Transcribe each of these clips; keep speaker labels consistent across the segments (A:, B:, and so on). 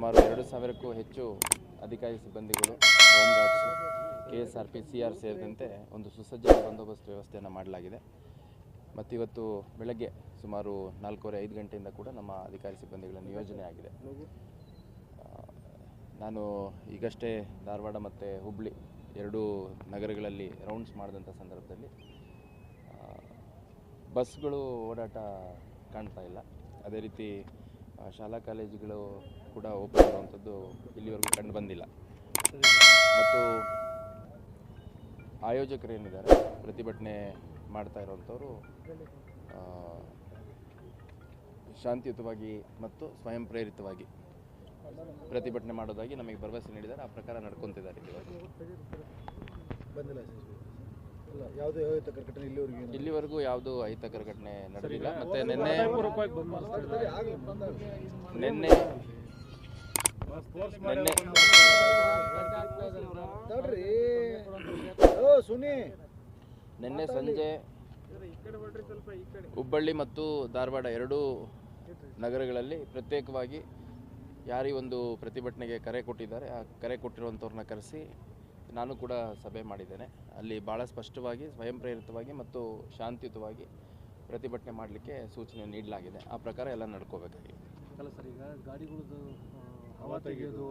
A: ಸುಮಾರು ಎರಡು ಸಾವಿರಕ್ಕೂ ಹೆಚ್ಚು ಅಧಿಕಾರಿ ಸಿಬ್ಬಂದಿಗಳು home guards K S R P, C R ಸೇರಿದಂತೆ ಒಂದು ಸುಸಜ್ಜಿತ ಬಂದೋಬಸ್ತ್ ವ್ಯವಸ್ಥೆಯನ್ನು ಮಾಡಲಾಗಿದೆ. ಮತ್ತು ಇವತ್ತು ಬೆಳಗ್ಗೆ ಸುಮಾರು ನಾಲ್ಕೂವರೆ ಐದು ಗಂಟೆಯಿಂದ ಕೂಡ ನಮ್ಮ ಅಧಿಕಾರಿ ಸಿಬ್ಬಂದಿಗಳ ನಿಯೋಜನೆ ಆಗಿದೆ. ನಾನು ಈಗಷ್ಟೇ ಧಾರವಾಡ ಮತ್ತು ಹುಬ್ಬಳ್ಳಿ ಎರಡೂ ನಗರಗಳಲ್ಲಿ ರೌಂಡ್ಸ್ ಮಾಡಿದಂಥ ಸಂದರ್ಭದಲ್ಲಿ ಬಸ್ಗಳು ಓಡಾಟ ಕಾಣ್ತಾ ಇಲ್ಲ. ಅದೇ ರೀತಿ ಶಾಲಾ ಕಾಲೇಜುಗಳು ಕೂಡ ಓಪನ್ ಆಗುವಂಥದ್ದು ಇಲ್ಲಿವರೆಗೂ ಕಂಡು ಬಂದಿಲ್ಲ. ಮತ್ತು ಆಯೋಜಕರು ಏನಿದ್ದಾರೆ ಪ್ರತಿಭಟನೆ ಮಾಡ್ತಾ ಇರೋವಂಥವ್ರು ಶಾಂತಿಯುತವಾಗಿ ಮತ್ತು ಸ್ವಯಂ ಪ್ರೇರಿತವಾಗಿ ಪ್ರತಿಭಟನೆ ಮಾಡೋದಾಗಿ ನಮಗೆ ಭರವಸೆ ನೀಡಿದ್ದಾರೆ. ಆ ಪ್ರಕಾರ ನಡ್ಕೊತಿದ್ದಾರೆ
B: ಯಾವುದೇ ಅಹಿತಕರ ಇಲ್ಲಿವರೆಗೆ
A: ಇಲ್ಲಿವರೆಗೂ ಯಾವುದೂ ಅಹಿತಕರ ಘಟನೆ ನಡೆದಿಲ್ಲ. ಮತ್ತೆ ನಿನ್ನೆ ನಿನ್ನೆ ನಿನ್ನೆ ಸಂಜೆ ಹುಬ್ಬಳ್ಳಿ ಮತ್ತು ಧಾರವಾಡ ಎರಡೂ ನಗರಗಳಲ್ಲಿ ಪ್ರತ್ಯೇಕವಾಗಿ ಯಾರಿ ಒಂದು ಪ್ರತಿಭಟನೆಗೆ ಕರೆ ಕೊಟ್ಟಿದ್ದಾರೆ ಆ ಕರೆ ಕೊಟ್ಟಿರುವಂಥವ್ರನ್ನ ಕರೆಸಿ ನಾನು ಕೂಡ ಸಭೆ ಮಾಡಿದ್ದೇನೆ. ಅಲ್ಲಿ ಭಾಳ ಸ್ಪಷ್ಟವಾಗಿ ಸ್ವಯಂ ಪ್ರೇರಿತವಾಗಿ ಮತ್ತು ಶಾಂತಿಯುತವಾಗಿ ಪ್ರತಿಭಟನೆ ಮಾಡಲಿಕ್ಕೆ ಸೂಚನೆ ನೀಡಲಾಗಿದೆ. ಆ ಪ್ರಕಾರ ಎಲ್ಲ
C: ಅಲ್ಲ ಸರ್ ಈಗ ಗಾಡಿಗಳದ್ದು ಹವಾ ತೆಗೆಯೋದು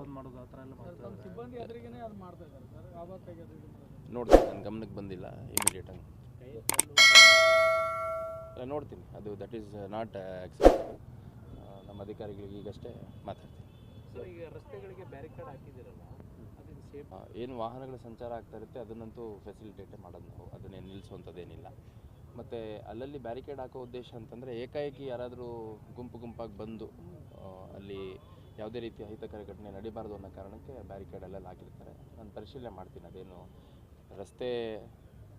C: ಬಂದ್ ಮಾಡೋದು ಆ ಥರ ಎಲ್ಲ ಮಾಡ್ತಾರೆ
D: ಸಿಬ್ಬಂದಿ ಎದುರಿಗೇನೆ ಅದು ಮಾಡ್ತಾ ಇದ್ದಾರೆ ಸರ್. ಆವತ್ತು ತೆಗೆಯೋದು ಇದು ಮಾಡೋದು.
A: ನೋಡ್ತೀನಿ ನನ್ನ ಗಮನಕ್ಕೆ ಬಂದಿಲ್ಲ ಇಮಿಡಿಯೇಟಾಗಿ ನೋಡ್ತೀನಿ. ಅದು ದಟ್ ಈಸ್ ನಾಟ್ ಆಕ್ಸೆಪ್ಟಬಲ್ ನಮ್ಮ ಅಧಿಕಾರಿಗಳಿಗೆ ಈಗಷ್ಟೇ ಮಾತಾಡ್ತೀನಿ.
E: ಸರ್ ಈಗ ರಸ್ತೆಗಳಿಗೆ ಬ್ಯಾರಿಕೇಡ್ ಹಾಕಿದಿರಲ್ಲ ಅದನ್ನ ಸೇಫ್
A: ಏನು ವಾಹನಗಳ ಸಂಚಾರ ಆಗ್ತಾ ಇರುತ್ತೆ ಅದನ್ನಂತೂ ಫೆಸಿಲಿಟೇಟ್ ಮಾಡೋದು ನಾವು. ಅದನ್ನೇ ನಿಲ್ಲಿಸುವಂಥದ್ದೇನಿಲ್ಲ ಮತ್ತು ಅಲ್ಲಲ್ಲಿ ಬ್ಯಾರಿಕೇಡ್ ಹಾಕೋ ಉದ್ದೇಶ ಅಂತಂದರೆ ಏಕಾಏಕಿ ಯಾರಾದರೂ ಗುಂಪು ಗುಂಪಾಗಿ ಬಂದು ಅಲ್ಲಿ ಯಾವುದೇ ರೀತಿಯ ಅಹಿತಕರ ಘಟನೆ ನಡೀಬಾರ್ದು ಅನ್ನೋ ಕಾರಣಕ್ಕೆ ಬ್ಯಾರಿಕೇಡ್ ಅಲ್ಲೆಲ್ಲ ಹಾಕಿರ್ತಾರೆ. ನಾನು ಪರಿಶೀಲನೆ ಮಾಡ್ತೀನಿ. ಅದೇನು ರಸ್ತೆ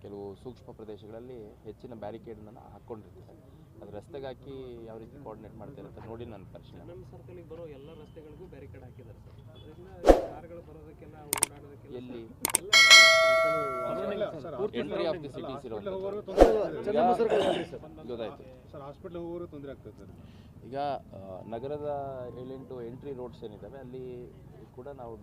A: ಕೆಲವು ಸೂಕ್ಷ್ಮ ಪ್ರದೇಶಗಳಲ್ಲಿ ಹೆಚ್ಚಿನ ಬ್ಯಾರಿಕೇಡನ್ನು ಹಾಕ್ಕೊಂಡಿರ್ತಾರೆ. ಅದು ರಸ್ತೆಗೆ ಹಾಕಿ ಯಾವ ರೀತಿ ಕೋಆರ್ಡಿನೇಟ್ ಮಾಡ್ತಾರೆ ಅಂತ ನೋಡಿ ನಾನು ಪರಿಶೀಲನೆ
E: ನಮ್ಮ ಸರ್ಕಲಿಗೆ ಬರೋ ಎಲ್ಲ ರಸ್ತೆಗಳಿಗೂ ಬ್ಯಾರಿಕೇಡ್ ಹಾಕಿದ್ದಾರೆ ಸರ್. ಅದರಿಂದ ಕಾರ್ಗಳು ಬರೋದಕ್ಕೆಲ್ಲ ಓಡಾಡೋದಕ್ಕೆಲ್ಲ
A: ಎಲ್ಲಿ
B: sir
A: entry of the cities ಗೊತ್ತಾಯ್ತು
B: ಸರ್ ಹಾಸ್ಪಿಟ್ಲ್ ಹೋಗೋರು ತೊಂದರೆ ಆಗ್ತದೆ ಸರ್.
A: ಈಗ ನಗರದ ಏಳೆಂಟು ಎಂಟ್ರಿ ರೋಡ್ಸ್ ಏನಿದ್ದಾವೆ ಅಲ್ಲಿ ಕೂಡ ನಾವು